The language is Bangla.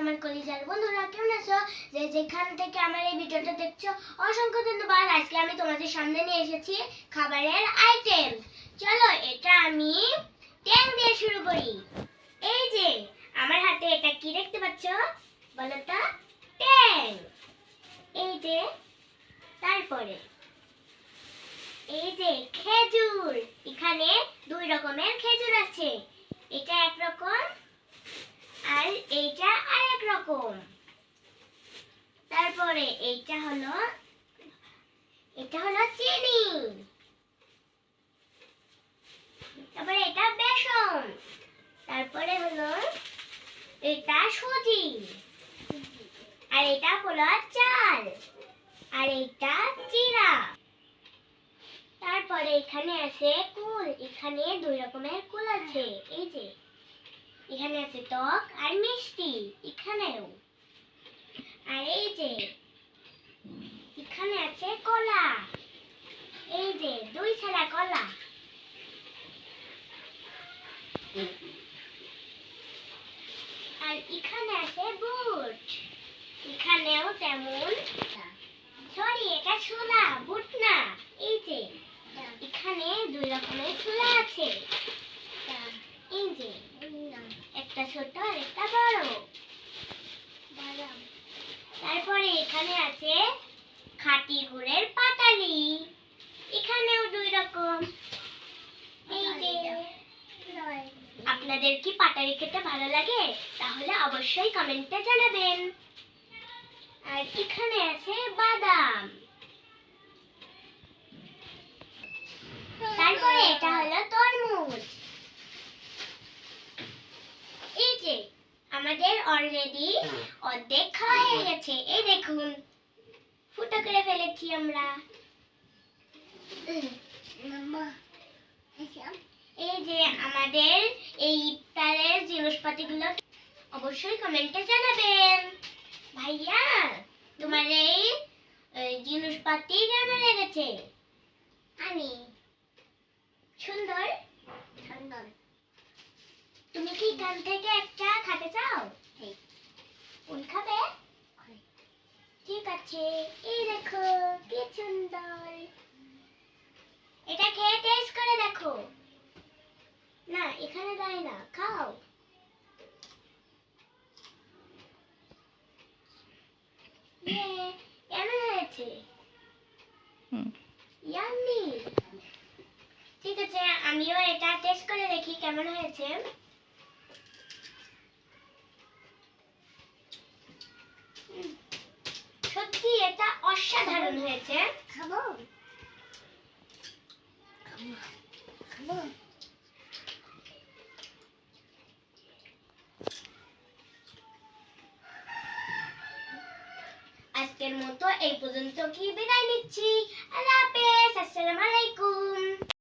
আমার কলিজার বন্ধুরা, কেমন আছো? যে যেখান থেকে আমার এই ভিডিওটা দেখছ, অসংখ্য ধন্যবাদ। আজকে আমি তোমাদের সামনে নিয়ে এসেছি খাবারের আইটেম চলো, এটা আমি ট্যাং দিয়ে শুরু করি। এই যে, আমার হাতে এটা কি দেখতে পাচ্ছ? বলো তো, ট্যাং। এই যে, তারপরে, এই যে খেজুর। এখানে দুই রকমের খেজুর আছে। এটা একরকম আর এইটা আরেক রকম। তারপরে এইটা হলো, এটা হলো চিনি। তারপরে এটা বেসন। তারপরে হলো এটা সুজি। আর এটা হলো চাল। আর এটা চিরা। তারপরে এখানে আছে কুল। এখানে দুই রকমের কুল আছে। এই যে। এখানে আছে টক আর মিষ্টি, এখানেও। আর এই যে, এখানে আছে কলা। এই যে, দুই ছাড়া কলা। আর এখানে আছে বুট। এখানেও তেমন সরি এটা ছোলা, বুট না। এই যে, এখানে দুই রকমের ছোলা আছে। ছোট আর বড়। তারপরে এখানে আছে খাঁটি গুড়ের পাটালি এখানেও দুই রকম। আপনাদের কি পাটালি খেতে ভালো লাগে? তাহলে অবশ্যই কমেন্টে জানাবেন। আর এখানে আছে বাদাম। তারপরে এটা হলো তরমুজ এই যে আমাদের অলরেডি অর্ধেক খাওয়া হয়ে গেছে। এই দেখুন ফুটো করে ফেলেছি আমরা। এই যে আমাদের এই ইফতারের জিনিসপাতিগুলো অবশ্যই কমেন্টে জানাবেন। ভাইয়া তোমার এই জিনিসপাতি কেমন লেগেছে? আমি সুন্দর। সুন্দর। তুমি কি এখান থেকে একটা খাতে চাও? খাবে ঠিক আছে এই দেখো কি সুন্দর। এটা খেয়ে টেস্ট করে দেখো। না এখানে দেয় না খাও। ইয়ে, কেমন হয়েছে। হুম। ইয়াম্মি ঠিক আছে আমিও এটা টেস্ট করে দেখি কেমন হয়েছে। অসাধারণ হয়েছে। খাব খাব আজকের মতো এই পর্যন্ত কি বিদায় নিচ্ছি? আল্লাহ হাফেজ আসসালামু আলাইকুম।